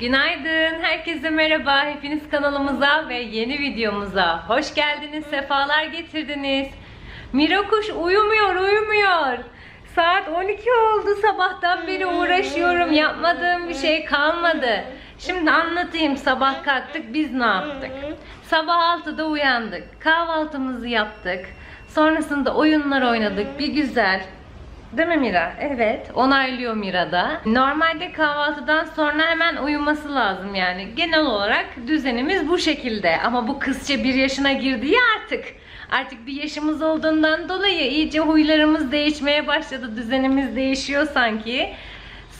Günaydın, herkese merhaba. Hepiniz kanalımıza ve yeni videomuza hoş geldiniz, sefalar getirdiniz. Mira kuş uyumuyor, uyumuyor. Saat 12 oldu, sabahtan beri uğraşıyorum. Yapmadığım bir şey kalmadı. Şimdi anlatayım, sabah kalktık, biz ne yaptık? Sabah 6'da uyandık, kahvaltımızı yaptık. Sonrasında oyunlar oynadık, bir güzel. Değil mi Mira? Evet. Onaylıyor Mira da. Normalde kahvaltıdan sonra hemen uyuması lazım yani. Genel olarak düzenimiz bu şekilde. Ama bu kızça bir yaşına girdi ya artık. Artık bir yaşımız olduğundan dolayı iyice huylarımız değişmeye başladı. Düzenimiz değişiyor sanki.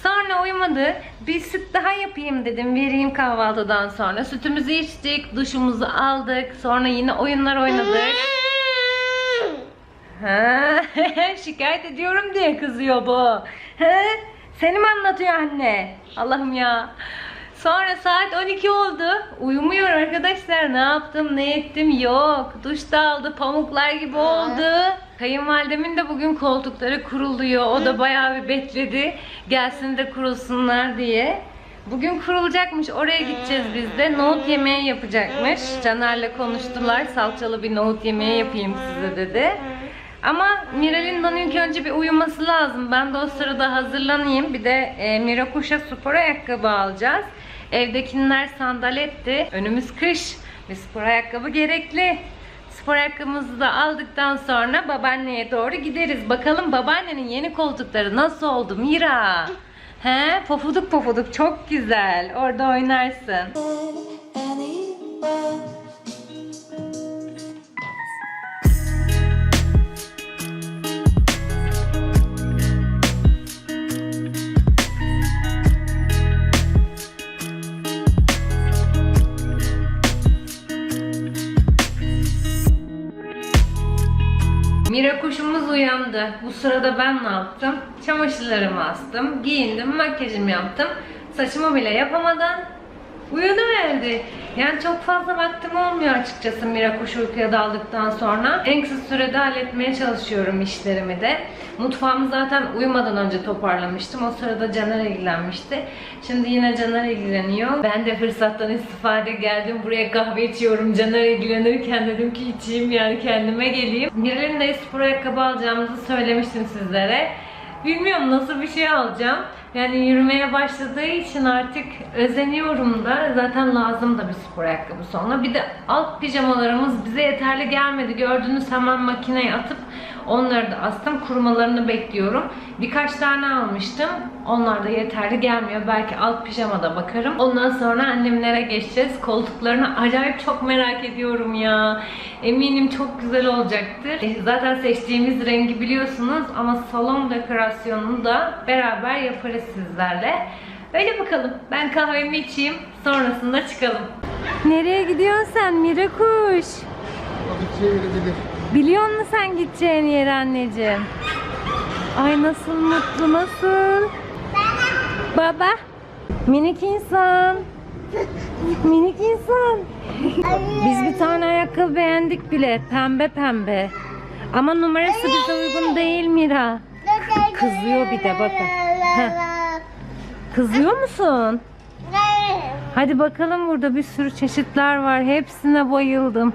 Sonra uyumadı. Bir süt daha yapayım dedim. Vereyim kahvaltıdan sonra. Sütümüzü içtik, duşumuzu aldık. Sonra yine oyunlar oynadık. Ha, şikayet ediyorum diye kızıyor bu. Ha, seni mi anlatıyor anne? Allah'ım ya. Sonra saat 12 oldu. Uyumuyor arkadaşlar. Ne yaptım, ne ettim? Yok. Duş da aldı. Pamuklar gibi oldu. Kayınvalidemin de bugün koltukları kuruluyor. O da bayağı bir bekledi. Gelsin de kurulsunlar diye. Bugün kurulacakmış. Oraya gideceğiz biz de. Nohut yemeği yapacakmış. Caner'le konuştular. Salçalı bir nohut yemeği yapayım size dedi. Ama Miral'in ilk önce bir uyuması lazım. Ben de o sırada hazırlanayım. Bir de e, Mira Kuş'a spor ayakkabı alacağız. Evdekiler sandaletti. Önümüz kış ve spor ayakkabı gerekli. Spor ayakkabımızı da aldıktan sonra babaanneye doğru gideriz. Bakalım babaannenin yeni koltukları nasıl oldu Mira? He, pofuduk pofuduk çok güzel. Orada oynarsın. Kuşumuz uyandı. Bu sırada ben ne yaptım? Çamaşırlarımı astım, giyindim, makyajımı yaptım. Saçımı bile yapamadan uyuduverdi. Yani çok fazla vaktim olmuyor açıkçası Mira kuş uykuya daldıktan sonra. En kısa sürede halletmeye çalışıyorum işlerimi de. Mutfağımı zaten uyumadan önce toparlamıştım. O sırada Caner ilgilenmişti. Şimdi yine Caner ilgileniyor. Ben de fırsattan istifade geldim. Buraya kahve içiyorum. Caner ilgilenirken dedim ki içeyim yani kendime geleyim. Miral'in de spor ayakkabı alacağımızı söylemiştim sizlere. Bilmiyorum nasıl bir şey alacağım. Yani yürümeye başladığı için artık özeniyorum da. Zaten lazım da bir spor ayakkabısı ona. Bir de alt pijamalarımız bize yeterli gelmedi. Gördüğünüz hemen makineye atıp onları da astım. Kurumalarını bekliyorum. Birkaç tane almıştım. Onlar da yeterli gelmiyor. Belki alt pijamada bakarım. Ondan sonra annemlere geçeceğiz. Koltuklarını acayip çok merak ediyorum ya. Eminim çok güzel olacaktır. E, Zaten seçtiğimiz rengi biliyorsunuz ama salon dekorasyonunu da beraber yaparız sizlerle. Öyle bakalım. Ben kahvemi içeyim. Sonrasında çıkalım. Nereye gidiyorsun sen Mira kuş? O bir şey verebilir. Biliyor musun sen gideceğin yeri anneciğim? Ay nasıl mutlu nasıl? Baba. Minik insan. Minik insan. Biz bir tane ayakkabı beğendik bile. Pembe pembe. Ama numarası bize uygun değil Mira. Kızıyor bir de bakın. Heh. Kızıyor musun? Hadi bakalım burada bir sürü çeşitler var. Hepsine bayıldım.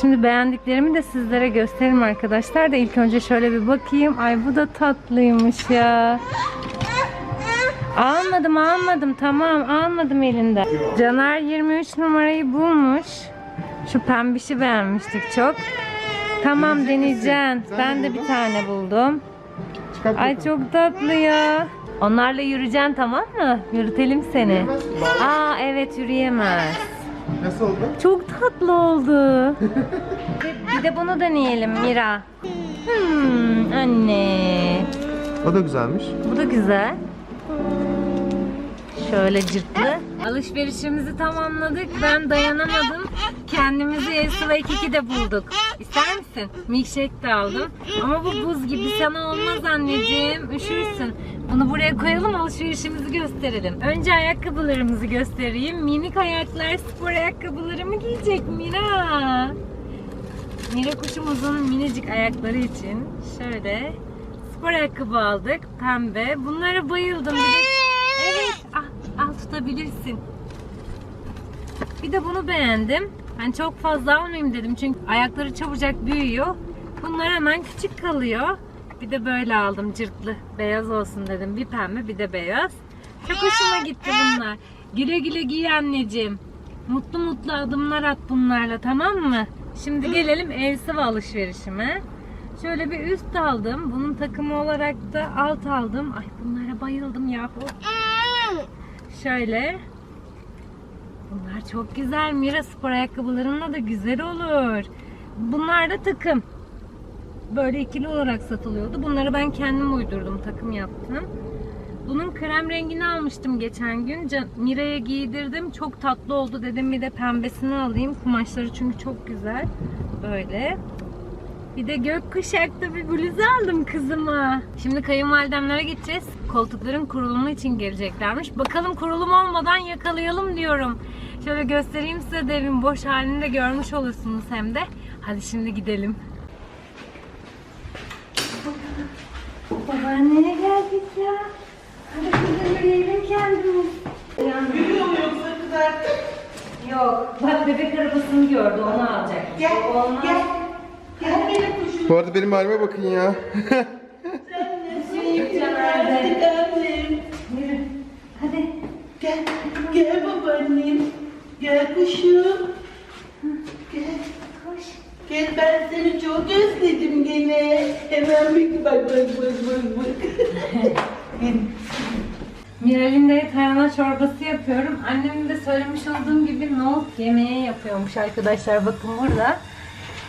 Şimdi beğendiklerimi de sizlere göstereyim arkadaşlar da ilk önce şöyle bir bakayım. Ay bu da tatlıymış ya. Almadım almadım tamam almadım elinde. Caner 23 numarayı bulmuş. Şu pembişi beğenmiştik çok. Tamam deneyeceğim. Ben de bir tane buldum. Ay çok tatlı ya. Onlarla yürüyeceksin tamam mı? Yürütelim seni. Aa evet yürüyemez. Nasıl oldu? Çok tatlı oldu. bir, de bunu deneyelim Mira. Hmm, anne. O da güzelmiş. Bu da güzel. Şöyle cırtlı. Alışverişimizi tamamladık. Ben dayanamadım. Kendimizi Esra 2'de bulduk. İster misin? Milkshake de aldım. Ama bu buz gibi sana olmaz anneciğim. Üşürsün. Bunu buraya koyalım alışverişimizi gösterelim. Önce ayakkabılarımızı göstereyim. Minik ayaklar spor ayakkabılarımı giyecek Mira. Mira kuşumuzun minicik ayakları için şöyle spor ayakkabı aldık. Pembe. Bunlara bayıldım. Bir de... Evet. Ah, al tut tutabilirsin. Bir de bunu beğendim. Ben çok fazla almayayım dedim çünkü ayakları çabucak büyüyor. Bunlar hemen küçük kalıyor. Bir de böyle aldım cırtlı. Beyaz olsun dedim. Bir pembe bir de beyaz. Çok hoşuma gitti bunlar. Güle güle giy anneciğim. Mutlu mutlu adımlar at bunlarla tamam mı? Şimdi gelelim el sıvı alışverişime. Şöyle bir üst aldım. Bunun takımı olarak da alt aldım. Ay bunlara bayıldım yahu. Şöyle. Bunlar çok güzel. Mira spor ayakkabılarınla da güzel olur. Bunlar da takım. Böyle ikili olarak satılıyordu. Bunları ben kendim uydurdum. Takım yaptım. Bunun krem rengini almıştım geçen gün. Mira'ya giydirdim. Çok tatlı oldu dedim. Bir de pembesini alayım. Kumaşları çünkü çok güzel. Böyle. Bir de gökkuşaklı bir bluz aldım kızıma. Şimdi kayınvalidemlere gideceğiz. Koltukların kurulumu için geleceklermiş. Bakalım kurulum olmadan yakalayalım diyorum. Şöyle göstereyim size de evin boş halini de görmüş olursunuz hem de. Hadi şimdi gidelim. Babaanneye geldik ya. Hadi kızım yürüyelim kendimiz. Yürüyor mu yoksa kız artık? Yok. Bak bebek arabasını gördü onu alacak. Gel, olmaz. gel. Bu arada benim halime bakın ya. Gel, gel babaannem. Gel kuşum. Gel, gel ben seni çok özledim gene. Hemen bir bak bak bak bak bak. Miral'in tarhana çorbası yapıyorum. Annemin de söylemiş olduğum gibi nohut yemeği yapıyormuş arkadaşlar. Bakın burada.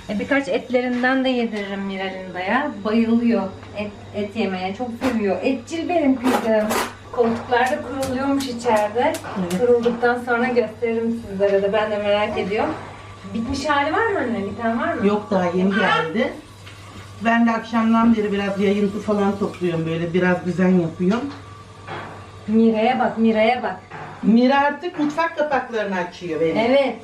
E, birkaç etlerinden de yediririm Miral'inda'ya. Bayılıyor et, et yemeye. Çok seviyor. Etçil benim kızım. Koltuklarda kuruluyormuş içeride. Kurulduktan sonra gösteririm sizlere de. Ben de merak ediyorum. Bitmiş hali var mı anne? Bir tane var mı? Yok daha yeni geldi. Ben de akşamdan beri biraz yayıntı falan topluyorum böyle biraz düzen yapıyorum. Mira'ya bak, Mira'ya bak. Mira artık mutfak kapaklarını açıyor benim. Evet.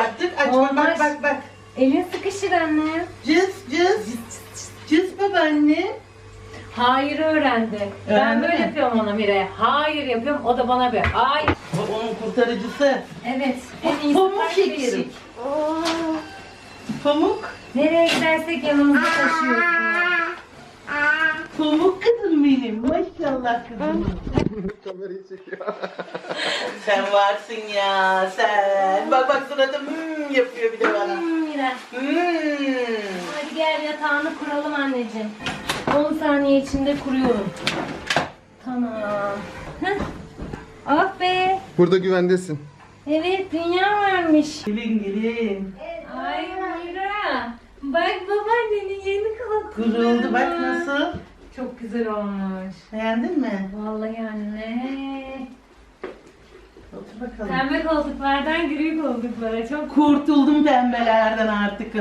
Artık açma Olmaz. bak bak bak. Elin sıkışır anne. Cız cız. Cız babaanne. Hayır öğrendi. ben Öğrendi böyle mi? yapıyorum ona Mira'ya. Hayır yapıyorum. O da bana böyle. Hayır. O onun kurtarıcısı. Evet. En iyisi Pamuk bak değişik. Pamuk. Nereye gidersek yanımızda taşıyoruz bunu. Pamuk kızım benim. Maşallah kızım. Kamerayı çekiyor. sen varsın ya sen. Bak bak suratım hmm yapıyor bir de bana. Hmm, Mira. Hmm. Hadi gel yatağını kuralım anneciğim. 10 saniye içinde kuruyorum. Tamam. Heh. Ah be. Burada güvendesin. Evet dünya varmış. Gelin gelin. Ay Mira. Bak babaannenin yeni koltuğu. Kuruldu bak nasıl. Çok güzel olmuş. Beğendin mi? Vallahi anne. Otur bakalım. Pembe koltuklardan gri koltuklara çok Kurtuldum pembelerden artık.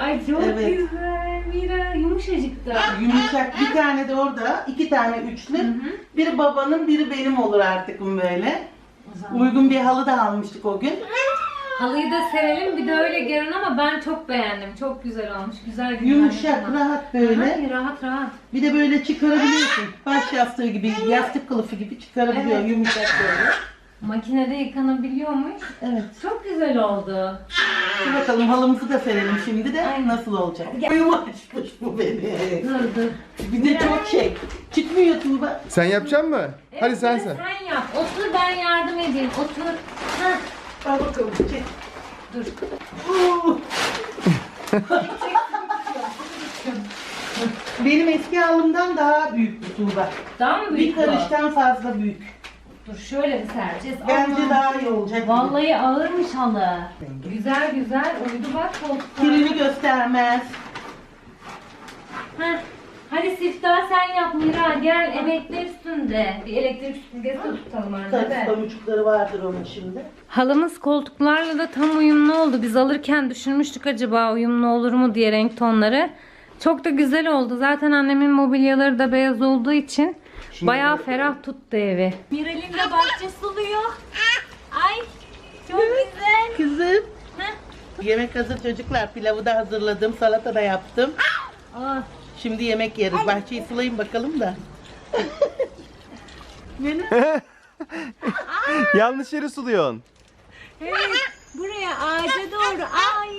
Ay çok Evet. güzel. Mira yumuşacık da. Yumuşak bir tane de orada, iki tane üçlü. Biri babanın, biri benim olur artık böyle. O zaman Uygun bir halı da almıştık o gün. Halıyı da serelim bir de öyle görün ama ben çok beğendim. Çok güzel olmuş. Güzel güzel. Yumuşak, rahat böyle. Ay, rahat rahat. Bir de böyle çıkarabiliyorsun. Baş yastığı gibi, yastık kılıfı gibi çıkarabiliyor Evet. yumuşak böyle. Makinede yıkanabiliyormuş. Evet. Çok güzel oldu. Dur bakalım halımızı da serelim şimdi de Aynen. nasıl olacak. Gel. Açmış bu beni. Dur dur. Bir de çok şey. Çıkmıyor Tuğba. Sen yapacak mı? Evet, Hadi sen sen. Sen yap. Otur ben yardım edeyim. Otur. Hah. Al bakalım. Çek. Dur. Benim eski halımdan daha büyük bu Tuğba. Daha mı Bir büyük bu? karıştan fazla büyük. Dur şöyle bir sereceğiz. Bence Aman. daha iyi olacak. Vallahi ağırmış halı. Güzel güzel uydu bak koltuklar. Kirini göstermez. Heh. Hadi siftah sen yap Mira gel emekli üstünde. Bir elektrik süpürgesi tutalım anne Tabii de. pamuçukları vardır onun şimdi. Halımız koltuklarla da tam uyumlu oldu. Biz alırken düşünmüştük acaba uyumlu olur mu diye renk tonları. Çok da güzel oldu. Zaten annemin mobilyaları da beyaz olduğu için bayağı ferah tuttu evi. Miral'in de bahçe suluyor. Ay çok güzel. Kızım. Heh. Yemek hazır çocuklar. Pilavı da hazırladım. Salata da yaptım. Aa, Şimdi yemek yeriz. Bahçeyi sulayın bakalım da. Yanlış yeri suluyorsun. Evet, buraya ağaca doğru. Ay.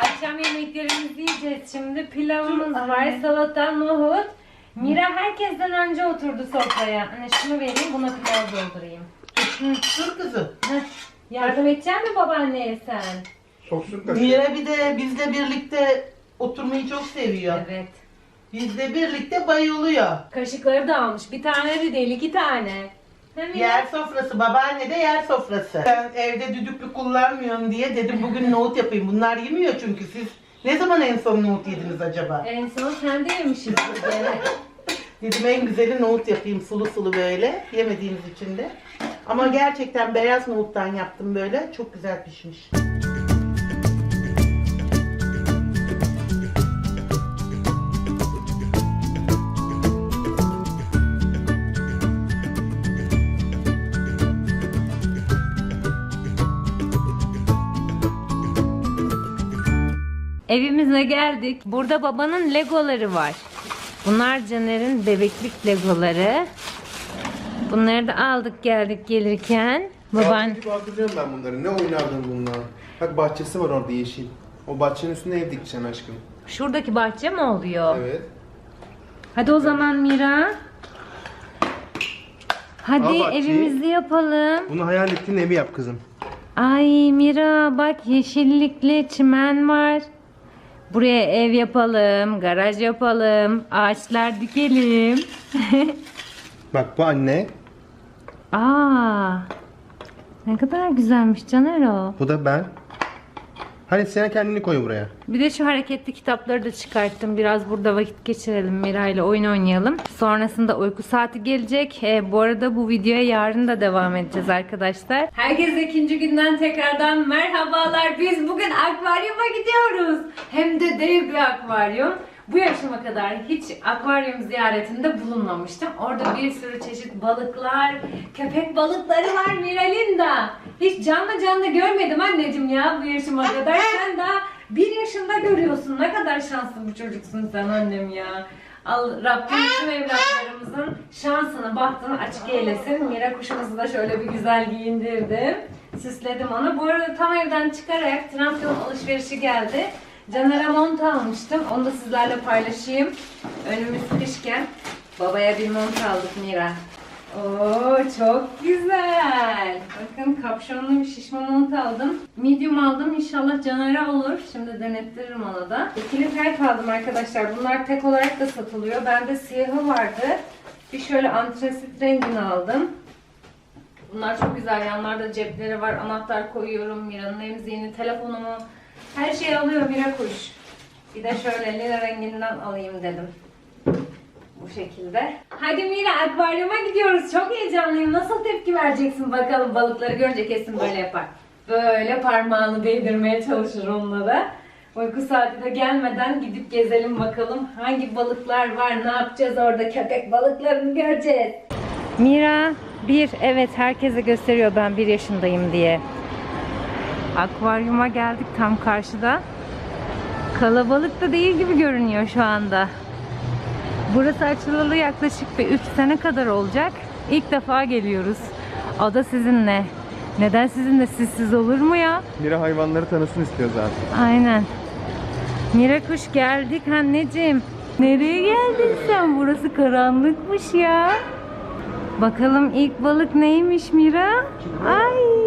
Akşam yemeklerimizi yiyeceğiz şimdi. Pilavımız var, salata, nohut. Mira herkesten önce oturdu sofraya. Hani şunu vereyim, buna pilav doldurayım. Dur kızım. Heh, Yardım edecek mi babaanneye sen? Soksun kaşığı. Mira bir de bizle birlikte oturmayı çok seviyor. Evet. Bizle birlikte bayılıyor. Kaşıkları da almış. Bir tane de değil, iki tane. Hem Yer sofrası, babaanne de yer sofrası. Ben evde düdüklü kullanmıyorum diye dedim bugün nohut yapayım. Bunlar yemiyor çünkü siz ne zaman en son nohut yediniz acaba? En son sen de yemişsin. Dedim en güzeli nohut yapayım sulu sulu böyle yemediğimiz için de. Ama gerçekten beyaz nohuttan yaptım böyle çok güzel pişmiş. Evimize geldik. Burada babanın legoları var. Bunlar Caner'in bebeklik legoları. Bunları da aldık geldik gelirken. Baban Gibi hatırlıyorum ben bunları. Ne oynardın bununla? Bak bahçesi var orada yeşil. O bahçenin üstünde ev dikeceksin aşkım. şuradaki bahçe mi oluyor? Evet. Hadi o zaman Mira. Hadi bahçeyi. evimizi yapalım. Bunu hayal ettiğin evi yap kızım. Ay Mira bak yeşillikli çimen var. Buraya ev yapalım, garaj yapalım, ağaçlar dikelim. Bak bu anne. Aa, ne kadar güzelmiş Caner o. Bu da ben. Hani sen kendini koy buraya. Bir de şu hareketli kitapları da çıkarttım. Biraz burada vakit geçirelim Mira ile oyun oynayalım. Sonrasında uyku saati gelecek. Ee, bu arada bu videoya yarın da devam edeceğiz arkadaşlar. Herkese ikinci günden tekrardan merhabalar. Biz bugün akvaryuma gidiyoruz. Hem de dev bir akvaryum. Bu yaşıma kadar hiç akvaryum ziyaretinde bulunmamıştım. Orada bir sürü çeşit balıklar, köpek balıkları var Miralinda. Hiç canlı canlı görmedim anneciğim ya bu yaşıma kadar. Sen daha bir yaşında görüyorsun. Ne kadar şanslı bir çocuksun sen annem ya. Al Rabbim tüm evlatlarımızın şansını, bahtını açık eylesin. Mira kuşumuzu da şöyle bir güzel giyindirdim. Süsledim onu. Bu arada tam evden çıkarak Trendyol alışverişi geldi. Caner'e mont almıştım. Onu da sizlerle paylaşayım. Önümüz kışken babaya bir mont aldık Mira. Oo çok güzel. Bakın kapşonlu bir şişme mont aldım. Medium aldım. İnşallah Caner'e olur. Şimdi denettiririm ona da. İkili tayt aldım arkadaşlar. Bunlar tek olarak da satılıyor. Bende siyahı vardı. Bir şöyle antresit rengini aldım. Bunlar çok güzel. Yanlarda cepleri var. Anahtar koyuyorum. Mira'nın emziğini, telefonumu. Her şeyi alıyor Mira kuş. Bir de şöyle lila renginden alayım dedim. Bu şekilde. Hadi Mira akvaryuma gidiyoruz. Çok heyecanlıyım. Nasıl tepki vereceksin bakalım balıkları görünce kesin böyle yapar. Böyle parmağını değdirmeye çalışır onlara. Uyku saati de gelmeden gidip gezelim bakalım. Hangi balıklar var, ne yapacağız orada köpek balıklarını göreceğiz. Mira bir evet herkese gösteriyor ben bir yaşındayım diye. Akvaryuma geldik tam karşıda. Kalabalık da değil gibi görünüyor şu anda. Burası açılalı yaklaşık bir 3 sene kadar olacak. İlk defa geliyoruz. O da sizinle. Neden sizinle sizsiz olur mu ya? Mira hayvanları tanısın istiyor zaten. Aynen. Mira kuş geldik anneciğim. Nereye geldin sen? Burası karanlıkmış ya. Bakalım ilk balık neymiş Mira? Ay.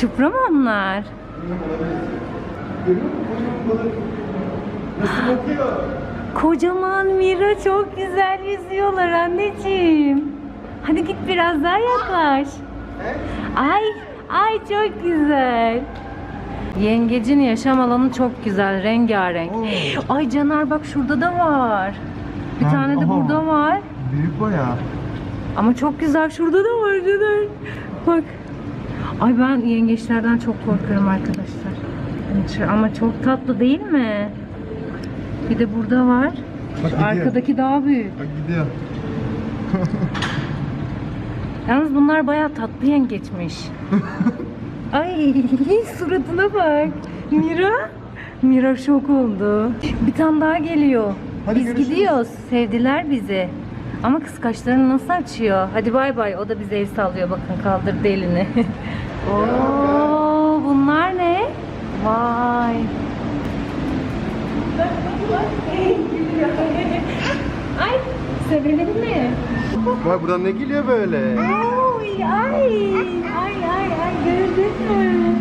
Çupra mı onlar? Nasıl bakıyor? Kocaman Mira çok güzel yüzüyorlar anneciğim. Hadi git biraz daha yaklaş. Ay, ay çok güzel. Yengecin yaşam alanı çok güzel, rengarenk. Ay Caner bak şurada da var. Bir Ha, tane de aha. burada var. Büyük baya. Ama çok güzel şurada da var Caner. Bak. Ay ben yengeçlerden çok korkarım arkadaşlar. Ama çok tatlı değil mi? Bir de burada var. Bak gidiyor. arkadaki daha büyük. Bak gidiyor. Yalnız bunlar bayağı tatlı yengeçmiş. Ay suratına bak. Mira Mira şok oldu. Bir tane daha geliyor. Hadi Biz görüşürüz. gidiyoruz. Sevdiler bizi. Ama kıskaçlarını nasıl açıyor? Hadi bay bay. O da bize el sallıyor. Bakın kaldırdı elini. Oo, bunlar ne? Vay. Ay, sevelim mi? Vay buradan ne geliyor böyle? Ay, ay, ay, ay, ay, gördün mü?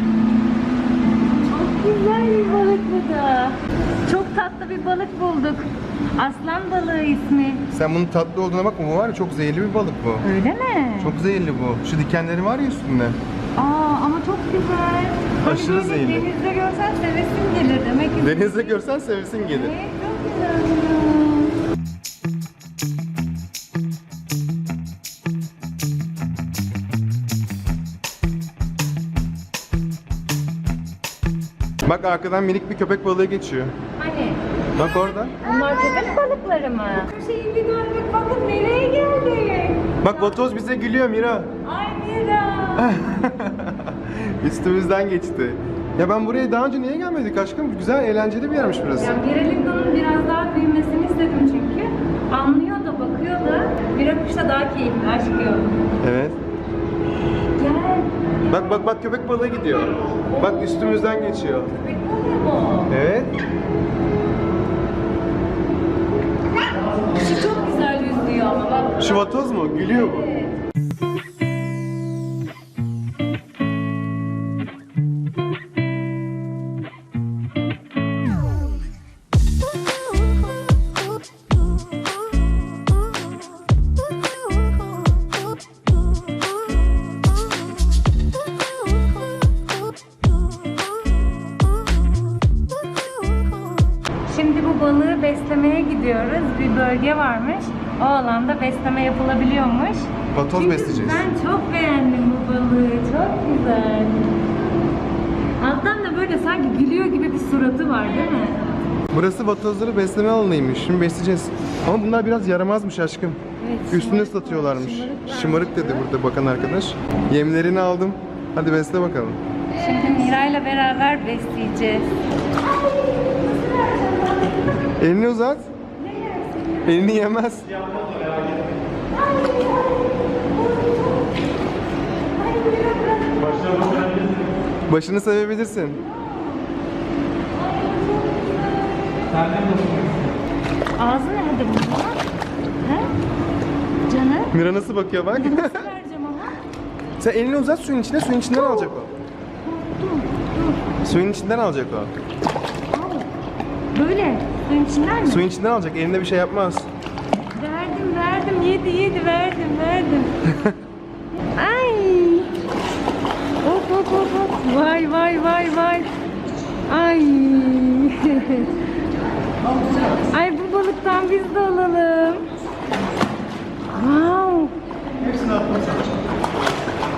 Çok güzel bir balık bu da. Çok tatlı bir balık bulduk. Aslan balığı ismi. Sen bunun tatlı olduğuna bakma bu var ya çok zehirli bir balık bu. Öyle mi? Çok zehirli bu. Şu dikenleri var ya üstünde. Aa ama çok güzel. Hani Aşırı böyle zehirli. Denizde görsen sevesin gelir demek ki. Denizde görsen sevesin gelir. Evet, çok güzel. ya. Bak arkadan minik bir köpek balığı geçiyor. Hani Bak orada. bunlar köpek balıkları mı? Şeyin bir dönmek bakın nereye geldik? Bak vatoz bize gülüyor Mira. Ay Mira. Üstümüzden geçti. Ya ben buraya daha önce niye gelmedik aşkım? Güzel, eğlenceli bir yermiş burası. Ya Miralinda'nın biraz daha büyümesini istedim çünkü. Anlıyor da bakıyor da Mirakuş da daha keyifli aşkım. Evet. Gel. Bak bak bak köpek balığı gidiyor. Bak üstümüzden geçiyor. Köpek balığı bu. Evet. Şu çok güzel yüzüyor ama bak. Şu vatoz mu? Gülüyor bu. Evet. Alanda besleme yapılabiliyormuş. Vatoz Çünkü besleyeceğiz. Ben çok beğendim bu balığı. Çok güzel. Alttan da böyle sanki gülüyor gibi bir suratı var değil mi? Burası vatozları besleme alanıymış. Şimdi besleyeceğiz. Ama bunlar biraz yaramazmış aşkım. Evet, Üstüne şımarık satıyorlarmış. şımarık Şımarık dedi burada bakan arkadaş. Yemlerini aldım. Hadi besle bakalım. Şimdi Miray'la beraber besleyeceğiz. Elini uzat. Elini yemez. Başını sevebilirsin. Ağzı nerede bunun? He? Mira nasıl bakıyor bak. Nasıl vereceğim ama? Sen elini uzat suyun içine, suyun içinden alacak o. Dur, dur. Suyun içinden alacak o. Al. Böyle. Suyun içinden mi? Suyun içinden alacak, elinde bir şey yapmaz. Yedi yedi verdim verdim. Ay. Hop hop hop hop. Vay vay vay vay. Ay. Ay bu balıktan biz de alalım. Wow.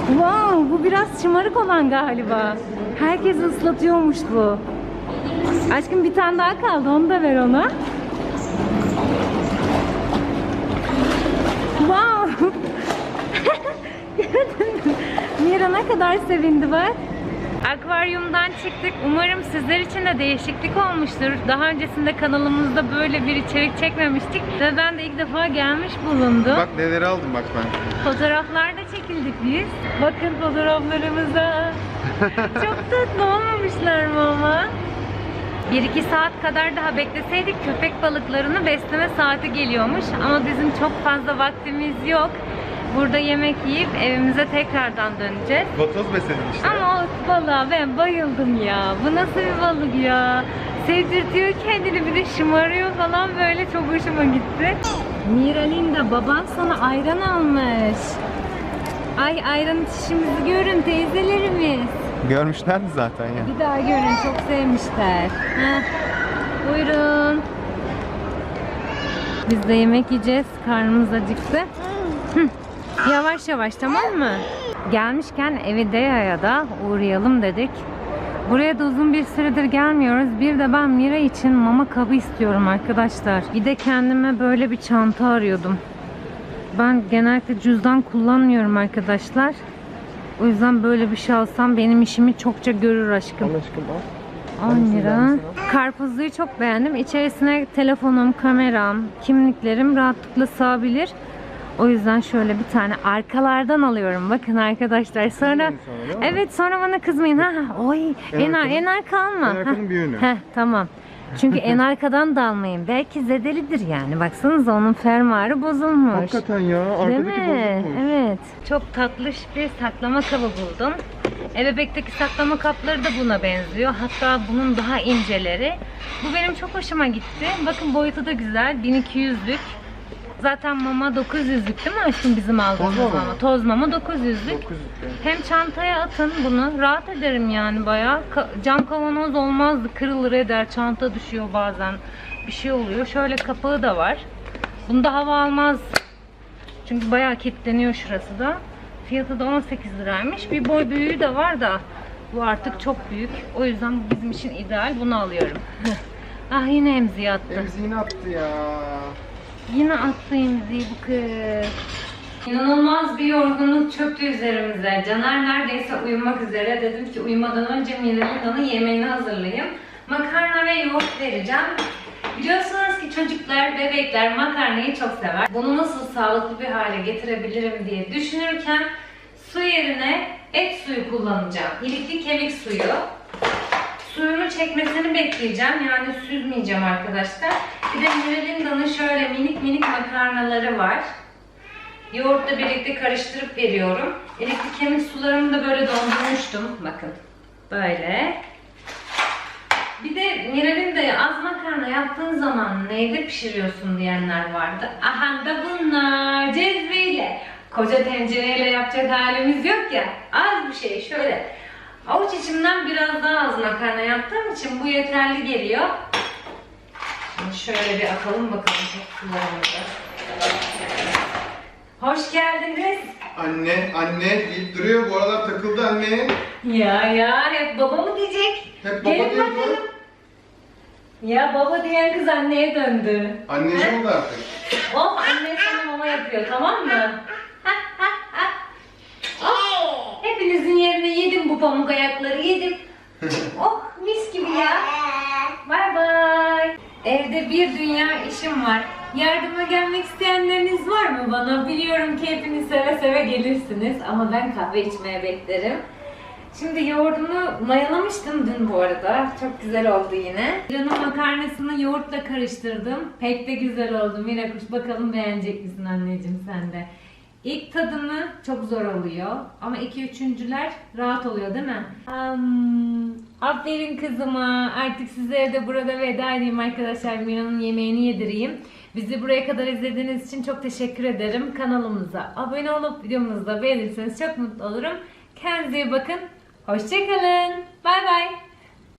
Wow bu biraz şımarık olan galiba. Herkes ıslatıyormuş bu. Aşkım bir tane daha kaldı onu da ver ona. Ne kadar sevindi bak. Akvaryumdan çıktık. Umarım sizler için de değişiklik olmuştur. Daha öncesinde kanalımızda böyle bir içerik çekmemiştik. Ve ben de ilk defa gelmiş bulundum. Bak neleri aldım bak ben. Fotoğraflar da çekildik biz. Bakın fotoğraflarımıza. Çok tatlı olmamışlar mı ama? 1-2 saat kadar daha bekleseydik köpek balıklarını besleme saati geliyormuş. Ama bizim çok fazla vaktimiz yok. Burada yemek yiyip evimize tekrardan döneceğiz. Vatoz besledin işte. Ama o balığa ben bayıldım ya. Bu nasıl bir balık ya? Sevdirtiyor kendini bir de şımarıyor falan böyle çok hoşuma gitti. Miralinda baban sana ayran almış. Ay ayran içişimizi görün teyzelerimiz. Görmüşlerdi zaten ya. Bir daha görün çok sevmişler. Heh. Buyurun. Biz de yemek yiyeceğiz. Karnımız acıktı. Hı. Yavaş yavaş tamam mı? Gelmişken Evidea'ya da uğrayalım dedik. Buraya da uzun bir süredir gelmiyoruz. Bir de ben Mira için mama kabı istiyorum arkadaşlar. Bir de kendime böyle bir çanta arıyordum. Ben genellikle cüzdan kullanmıyorum arkadaşlar. O yüzden böyle bir şey alsam benim işimi çokça görür aşkım. aşkım al. 10 lira. Karpuzluyu çok beğendim. İçerisine telefonum, kameram, kimliklerim rahatlıkla sığabilir. O yüzden şöyle bir tane arkalardan alıyorum. Bakın arkadaşlar. Sonra sonra, değil evet sonra bana kızmayın. Ha, oy en, En ar- en arka alma. en arkanın bir yönü. heh, tamam. Çünkü en arkadan da almayın. Belki zedelidir yani. Baksanıza onun fermuarı bozulmuş. Hakikaten ya. Değil Arkadaki mi? bozulmuş. Evet. Çok tatlış bir saklama kabı buldum. Ebebekteki saklama kapları da buna benziyor. Hatta bunun daha inceleri. Bu benim çok hoşuma gitti. Bakın boyutu da güzel. 1200'lük. Zaten mama 900'lük değil mi aşkım bizim aldığımız Toz mama? Toz mama 900'lük. 900 lira. Hem çantaya atın bunu. Rahat ederim yani bayağı. Ka- cam kavanoz olmazdı. Kırılır eder. Çanta düşüyor bazen. Bir şey oluyor. Şöyle kapağı da var. Bunda hava almaz. Çünkü bayağı kilitleniyor şurası da. Fiyatı da 18 liraymış. Bir boy büyüğü de var da bu artık çok büyük. O yüzden bu bizim için ideal. Bunu alıyorum. ah yine emziği attı. Emziğini attı ya. Yine attı emziği bu. İnanılmaz bir yorgunluk çöktü üzerimize. Caner neredeyse uyumak üzere. Dedim ki uyumadan önce Mina'nın yemeğini hazırlayayım. Makarna ve yoğurt vereceğim. Biliyorsunuz ki çocuklar, bebekler makarnayı çok sever. Bunu nasıl sağlıklı bir hale getirebilirim diye düşünürken su yerine et suyu kullanacağım. İlikli kemik suyu. Suyunu çekmesini bekleyeceğim. Yani süzmeyeceğim arkadaşlar. Bir de Miralinda'nın şöyle minik minik makarnaları var. Yoğurtla birlikte karıştırıp veriyorum. Elektrikli kemik sularımı da böyle dondurmuştum. Bakın. Böyle. Bir de Miralinda'ya az makarna yaptığın zaman neyde pişiriyorsun diyenler vardı. Aha da bunlar cezveyle. Koca tencereyle yapacak halimiz yok ya. Az bir şey şöyle. Avuç içimden biraz daha az makarna yaptığım için bu yeterli geliyor. Şimdi şöyle bir akalım bakalım sularımızı. Hoş geldiniz. Anne, anne deyip duruyor. Bu aralar takıldı anne. Ya ya hep baba mı diyecek? Hep baba Gelin diyor bakalım. Ya baba diyen kız anneye döndü. Anneci oldu artık. Oh anne sana mama yapıyor tamam mı? Hepinizin yerine yedim bu pamuk ayakları yedim. oh mis gibi ya. Bay bay. Evde bir dünya işim var. Yardıma gelmek isteyenleriniz var mı bana? Biliyorum ki hepiniz seve seve gelirsiniz ama ben kahve içmeye beklerim. Şimdi yoğurdunu mayalamıştım dün bu arada. Çok güzel oldu yine. Canım makarnasını yoğurtla karıştırdım. Pek de güzel oldu. Mirakuş bakalım beğenecek misin anneciğim sen de. İlk tadımı çok zor oluyor. Ama iki üçüncüler rahat oluyor değil mi? Am, aferin kızıma. Artık sizlere de burada veda edeyim arkadaşlar. Mira'nın yemeğini yedireyim. Bizi buraya kadar izlediğiniz için çok teşekkür ederim. Kanalımıza abone olup videomuzu da beğenirseniz çok mutlu olurum. Kendinize iyi bakın. Hoşçakalın. Bay bay.